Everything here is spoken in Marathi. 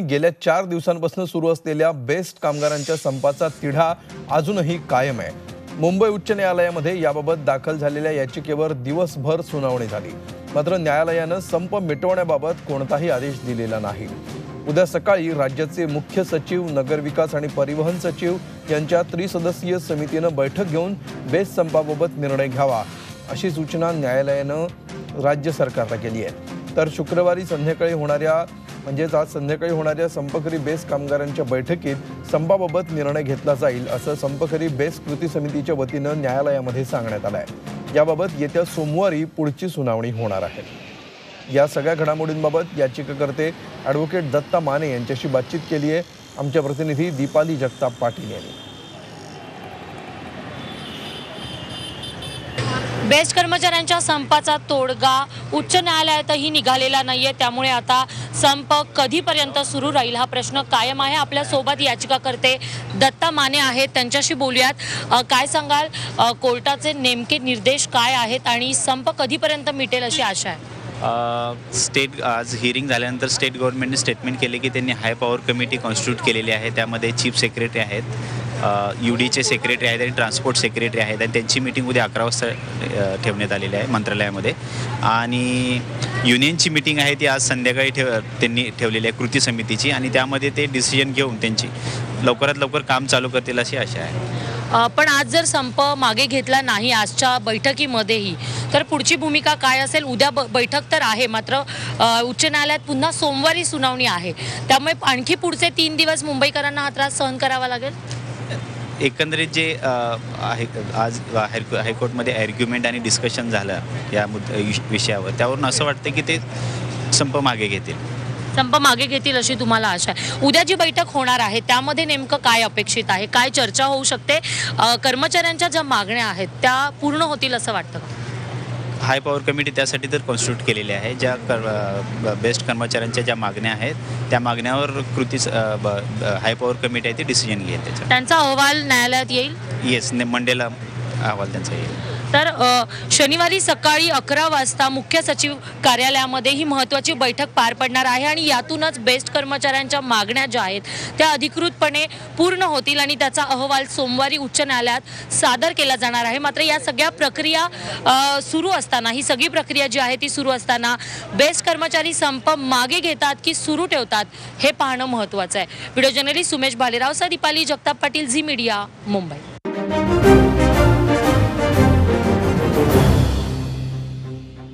गेल्या चार दिवसांपासून सुरू असलेल्या बेस्ट कामगारांच्या संपाचा तिढा अजूनही कायम आहे. मुंबई उच्च न्यायालयामध्ये याबाबत दाखल झालेल्या याचिकेवर दिवसभर सुनावणी झाली. मात्र न्यायालयानं संप मिटवण्याबाबत कोणताही आदेश दिलेला नाही. उद्या सकाळी राज्याचे मुख्य सचिव नगरविकास आणि परिवहन सचिव यांच्या त्रिसदस्यीय समितीनं बैठक घेऊन बेस्ट संपाबाबत निर्णय घ्यावा अशी सूचना न्यायालयानं राज्य सरकारला केली आहे. तर शुक्रवारी संध्याकाळी होणाऱ्या म्हणजेच आज संध्याकाळी होणाऱ्या संपकरी बेस्ट कामगारांच्या बैठकीत संपाबाबत निर्णय घेतला जाईल असं संपकरी बेस्ट कृती समितीच्या वतीनं न्यायालयामध्ये सांगण्यात आलं आहे याबाबत येत्या सोमवारी पुढची सुनावणी होणार आहे. या सगळ्या घडामोडींबाबत याचिकाकर्ते ॲडव्होकेट दत्ता माने यांच्याशी बातचीत केली आहे आमच्या प्रतिनिधी दीपाली जगताप पाटील यांनी. बेस्ट कर्मचाऱ्यांच्या संपाचा तोडगा उच्च न्यायालयातही निघालेला नाहीये. त्यामुळे आता संप कधीपर्यंत सुरू राहील हा प्रश्न कायम आहे. आपल्यासोबत याचिकाकर्ते दत्ता माने आहेत. त्यांच्याशी बोलूयात. काय सांगाल? कोर्टाचे नेमके निर्देश काय आहेत? आणि संप कधीपर्यंत मिटेल अशी आशा आहे? स्टेट आज हिअरिंग झाल्यानंतर स्टेट गव्हर्नमेंटने स्टेटमेंट केले की त्यांनी हाय पॉवर कमिटी कॉन्स्टिट्यूट केलेली आहे. त्यामध्ये चीफ सेक्रेटरी आहेत. यू डीचे सेक्रेटरी आहेत आणि ट्रान्सपोर्ट सेक्रेटरी आहेत आणि त्यांची मीटिंग उद्या अकरा वाजता ठेवण्यात आलेली आहे मंत्रालयामध्ये. आणि युनियनची मीटिंग आहे ती आज संध्याकाळी ठेव त्यांनी ठेवलेली आहे कृती समितीची आणि त्यामध्ये ते डिसिजन घेऊन त्यांची लवकरात लवकर काम चालू करतील अशी आशा आहे. पण आज जर संप मागे घेतला नाही आजच्या बैठकीमध्येही तर पुढची भूमिका काय असेल? उद्या ब- बैठक तर आहे मात्र उच्च न्यायालयात पुन्हा सोमवारी सुनावणी आहे. त्यामुळे आणखी पुढचे तीन दिवस मुंबईकरांना हा त्रास सहन करावा लागेल? एकंदरीत जे आहे आज हाय- हायकोर्टमध्ये ॲर्ग्युमेंट आणि डिस्कशन झालं या मुद्द विषयावर. त्यावरून असं वाटतं की ते संप मागे घेतील. संप मागे घेतील अशी तुम्हाला आशा आहे. उद्या जी बैठक होणार आहे त्यामध्ये नेमकं काय अपेक्षित आहे काय चर्चा होऊ शकते कर्मचाऱ्यांच्या ज्या मागण्या आहेत त्या पूर्ण होतील असं वाटतं? का हाय पॉवर कमिटी त्यासाठी तर कॉन्स्टिट्यूट केलेली आहे. ज्या कर बेस्ट कर्मचाऱ्यांच्या ज्या मागण्या आहेत त्या मागण्यावर कृती हाय पॉवर कमिटी आहे ती डिसिजन घेईल त्याच्यावर. त्यांचा अहवाल न्यायालयात येईल? येस मंडेला अहवाल त्यांचा येईल. तर शनिवारी सकाळी अकरा वाजता मुख्य सचिव कार्यालयामध्ये ही महत्त्वाची बैठक पार पडणार आहे आणि यातूनच बेस्ट कर्मचाऱ्यांच्या मागण्या ज्या आहेत त्या अधिकृतपणे पूर्ण होतील आणि त्याचा अहवाल सोमवारी उच्च न्यायालयात सादर केला जाणार आहे. मात्र या सगळ्या प्रक्रिया सुरू असताना ही सगळी प्रक्रिया जी आहे ती सुरू असताना बेस्ट कर्मचारी संप मागे घेतात की सुरू ठेवतात हे पाहणं महत्त्वाचं आहे. व्हिडिओ जर्नलिस्ट सुमेश भालेराव सा Deepali Jagtap Patil Zee media Mumbai. Thank you.